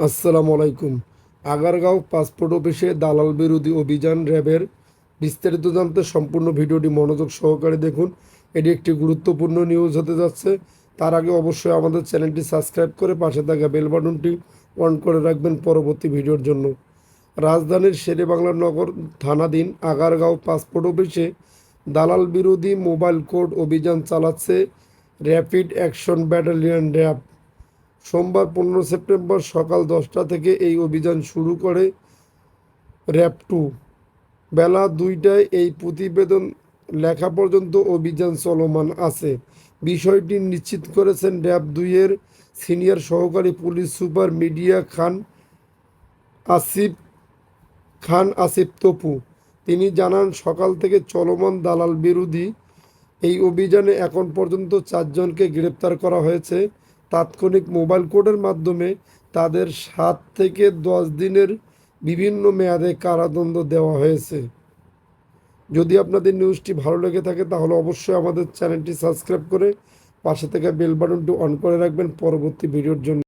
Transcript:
আসসালামু আলাইকুম। আগারগাঁও পাসপোর্ট অফিসে দালাল বিরোধী অভিযান র্যাবের বিস্তারিত জানতে সম্পূর্ণ ভিডিওটি মনোযোগ সহকারে দেখুন। এটি একটি গুরুত্বপূর্ণ নিউজ হতে যাচ্ছে। তার আগে অবশ্যই আমাদের চ্যানেলটি সাবস্ক্রাইব করে পাশে থাকা বেল বাটনটি অন করে রাখবেন পরবর্তী ভিডিওর জন্য। রাজধানীর শেরে বাংলা নগর থানাধীন আগারগাঁও পাসপোর্ট অফিসে দালাল বিরোধী মোবাইল কোড অভিযান চালাচ্ছে র্যাপিড অ্যাকশন ব্যাটালিয়ন র্যাব। সোমবার পনেরো সেপ্টেম্বর সকাল দশটা থেকে এই অভিযান শুরু করে র্যাব টু। বেলা দুইটায় এই প্রতিবেদন লেখা পর্যন্ত অভিযান চলমান আছে। বিষয়টি নিশ্চিত করেছেন র্যাব দুইয়ের সিনিয়র সহকারী police super media Khan Asif Khan Asif Topu. তিনি জানান, সকাল থেকে চলমান দালাল বিরোধী এই অভিযানে এখন পর্যন্ত চারজনকে গ্রেপ্তার করা হয়েছে। তাৎক্ষণিক মোবাইল কোডের মাধ্যমে তাদের সাত থেকে দশ দিনের বিভিন্ন মেয়াদে কারাদণ্ড দেওয়া হয়েছে। যদি আপনাদের নিউজটি ভালো লেগে থাকে, তাহলে অবশ্যই আমাদের চ্যানেলটি সাবস্ক্রাইব করে পাশে থেকে বেল বাটনটি অন করে রাখবেন। পরবর্তী ভিডিওর জন্য।